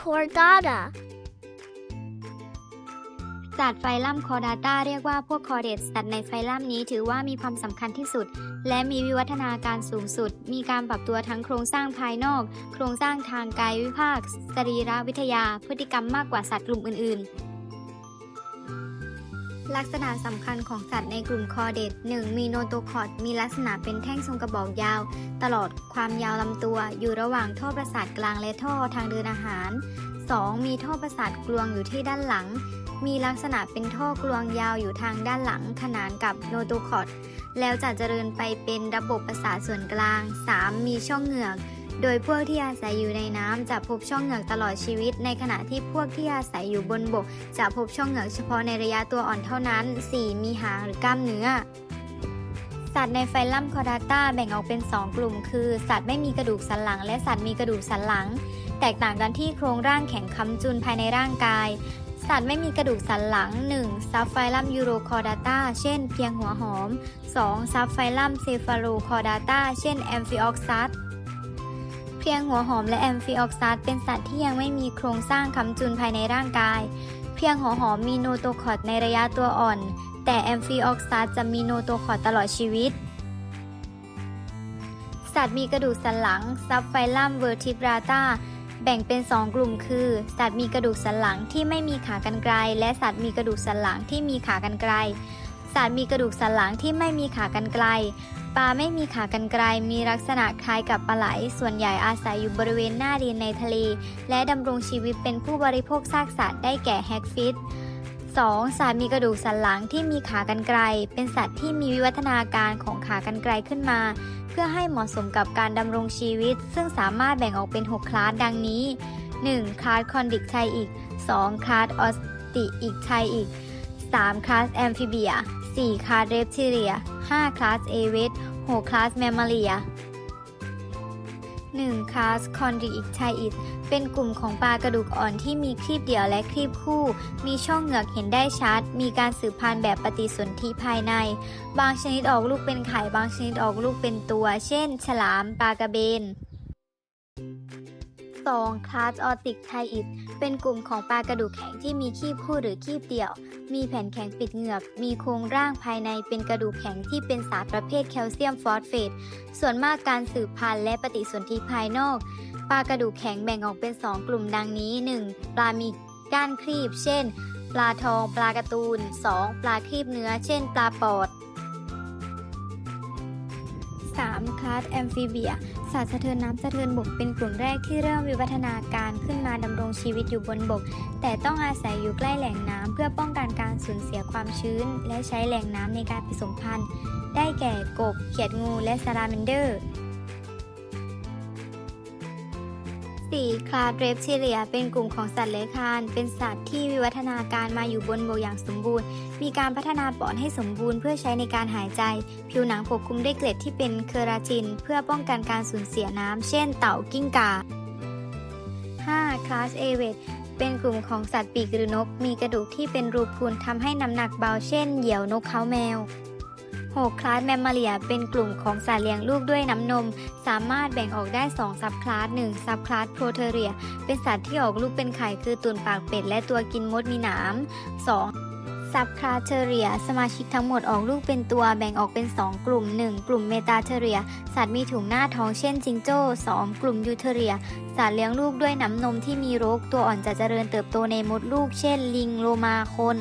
cordata สัตว์ไฟลัมคอร์ดาตาเรียกว่าพวกคอเดตสัตว์ในไฟลัมนี้ถือว่ามีความสำคัญที่สุด และมีวิวัฒนาการสูงสุด มีการปรับตัวทั้งโครงสร้างภายนอก โครงสร้างทางกายวิภาค สรีรวิทยา พฤติกรรมมากกว่าสัตว์กลุ่มอื่นๆ ลักษณะสำคัญของสัตว์ในกลุ่มคอเดต 1. มีโนโตคอดมีลักษณะเป็นแท่งทรงกระบอกยาว ตลอดความยาวลำตัว อยู่ระหว่างท่อประสาทกลางและท่อทางเดินอาหาร 2. มีท่อประสาทกลวงอยู่ที่ด้านหลัง มีลักษณะเป็นท่อกลวงยาวอยู่ทางด้านหลัง ขนานกับโนโตคอดแล้วจะเจริญไปเป็นระบบประสาทส่วนกลาง 3. มีช่องเหงือก โดยพวกที่อาศัยอยู่ในน้ำจะพบช่องเหงือกตลอดชีวิต ในขณะที่พวกที่อาศัยอยู่บนบก จะพบช่องเหงือกเฉพาะในระยะตัวอ่อนเท่านั้น 4. มีหางหรือกล้ามเนื้อสัตว์ในไฟลัมคอร์ดาต้าแบ่งออกเป็น 2 กลุ่ม คือสัตว์ไม่มีกระดูกสันหลัง และสัตว์มีกระดูกสันหลัง แตกต่างกันที่โครงร่างแข็งค้ำจุนภายในร่างกาย สัตว์ไม่มีกระดูกสันหลัง 1. ซับไฟลัมยูโรคอร์ดาต้าเช่น เพียงหัวหอม 2. ซับไฟลัมเซฟาโลคอร์ดาต้าเช่นแอมฟิออกซัส พียงหัวหอมและแอมฟิออกซัสเป็นสัตว์ที่ยังไม่มีโครงสร้างคำจุนภายในร่างกาย เพียงหัวหอมมีโนโตคอดในระยะตัวอ่อน แต่แอมฟิออกซัสจะมีโนโตคอดตลอดชีวิต สัตว์มีกระดูกสันหลังซับไฟลัมเวอร์ทิบราตาแบ่งเป็น 2 กลุ่มคือ สัตว์มีกระดูกสันหลังที่ไม่มีขากรรไกรและสัตว์มีกระดูกสันหลังที่มีขากรรไกรสัตว์มีกระดูกสันหลังที่ไม่มีขากรรไกร ปลาไม่มีขากรรไกรมีลักษณะคล้ายกับปลาไหล ส่วนใหญ่อาศัยอยู่บริเวณหน้าดินในทะเล และดำรงชีวิตเป็นผู้บริโภคซากสัตว์ได้แก่แฮกฟิช 2. สัตว์มีกระดูกสันหลังที่มีขากรรไกร เป็นสัตว์ที่มีวิวัฒนาการของขากรรไกรขึ้นมา เพื่อให้เหมาะสมกับการดำรงชีวิต ซึ่งสามารถแบ่งออกเป็น 6 คลาสดังนี้ 1. คลาสคอนดิกไทอิก 2. คลาสออสติอิกไทอิก 3. คลาสแอมฟิเบีย 4. คลาสเรปทิเลีย 5. คลาสเอเวส 6. คลาสแมมมาเลีย 1. คลาสคอนดิอิกไทอิดเป็นกลุ่มของปลากระดูกอ่อนที่มีครีบเดี่ยวและครีบคู่ มีช่องเหงือกเห็นได้ชัด มีการสืบพันธุ์แบบปฏิสนธิภายใน บางชนิดออกลูกเป็นไข่ บางชนิดออกลูกเป็นตัว เช่น ฉลาม ปลากระเบน 2. คลาสออติกไทอิดเป็นกลุ่มของปลากระดูกแข็งที่มีคีบคู่หรือคีบเดี่ยว มีแผ่นแข็งปิดเหงือก มีโครงร่างภายในเป็นกระดูกแข็งที่เป็นสารประเภทแคลเซียมฟอสเฟต ส่วนมากการสืบพันธุ์และปฏิสนธิภายนอก ปลากระดูกแข็งแบ่งออกเป็น 2 กลุ่มดังนี้ 1. ปลามีก้านครีบ เช่น ปลาทอง ปลาการ์ตูน 2. ปลาครีบเนื้อ เช่น ปลาปอด 3. คลาสแอมฟิเบีย สัตว์สะเทินน้ำสะเทินบกเป็นกลุ่มแรกที่เริ่มวิวัฒนาการขึ้นมาดำรงชีวิตอยู่บนบก แต่ต้องอาศัยอยู่ใกล้แหล่งน้ำเพื่อป้องกันการสูญเสียความชื้น และใช้แหล่งน้ำในการผสมพันธุ์ ได้แก่กบ เขียดงูและซาลาเมนเดอร์ 4. คลาสเรปทิเลีย เป็นกลุ่มของสัตว์เลื้อยคลาน เป็นสัตว์ที่วิวัฒนาการมาอยู่บนบกอย่างสมบูรณ์ มีการพัฒนาปอดให้สมบูรณ์เพื่อใช้ในการหายใจ ผิวหนังปกคลุมด้วยเกล็ดที่เป็นเคอราติน เพื่อป้องกันการสูญเสียน้ำ เช่น เต่ากิ้งก่า 5. คลาสเอเวตเป็นกลุ่มของสัตว์ปีกหรือนก มีกระดูกที่เป็นรูพุนทำให้น้ำหนักเบา เช่น เหยี่ยวนกเขาแมว 6. คลาสแมมมาเลียเป็นกลุ่มของสัตว์เลี้ยงลูกด้วยน้ำนม สามารถแบ่งออกได้2ซับคลาส 1. ซับคลาสโปรเทเรีย เป็นสัตว์ที่ออกลูกเป็นไข่คือตุ่นปากเป็ดและตัวกินมดมีหนาม 2. ซับคลาสเทเรีย สมาชิกทั้งหมดออกลูกเป็นตัวแบ่งออกเป็น 2 กลุ่ม 1. กลุ่มเมตาเทเรีย สัตว์มีถุงหน้าท้องเช่นจิงโจ้ 2. กลุ่มยูเทเรีย สัตว์เลี้ยงลูกด้วยน้ำนมที่มีรก ตัวอ่อนจะเจริญเติบโตในมดลูก เช่น ลิงโลมาคน